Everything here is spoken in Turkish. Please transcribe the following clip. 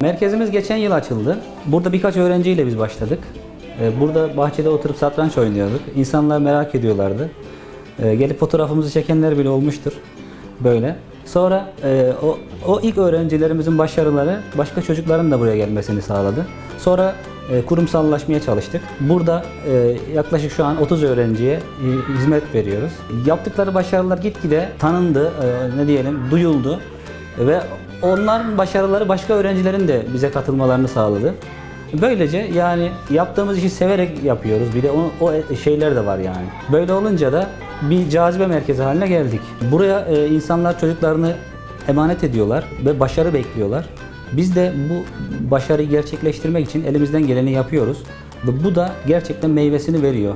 Merkezimiz geçen yıl açıldı. Burada birkaç öğrenciyle biz başladık. Ee, Burada bahçede oturup satranç oynuyorduk. İnsanlar merak ediyorlardı. Ee, Gelip fotoğrafımızı çekenler bile olmuştur. Böyle. Sonra e, o, o ilk öğrencilerimizin başarıları başka çocukların da buraya gelmesini sağladı. Sonra e, kurumsallaşmaya çalıştık. Burada e, yaklaşık şu an 30 öğrenciye hizmet veriyoruz. Yaptıkları başarılar gitgide tanındı, ne diyelim, duyuldu ve onların başarıları başka öğrencilerin de bize katılmalarını sağladı. Böylece yani yaptığımız işi severek yapıyoruz. Bir de o, o şeyler de var yani. Böyle olunca da bir cazibe merkezi haline geldik. Buraya e, insanlar çocuklarını emanet ediyorlar ve başarı bekliyorlar. Biz de bu başarıyı gerçekleştirmek için elimizden geleni yapıyoruz. Ve bu da gerçekten meyvesini veriyor.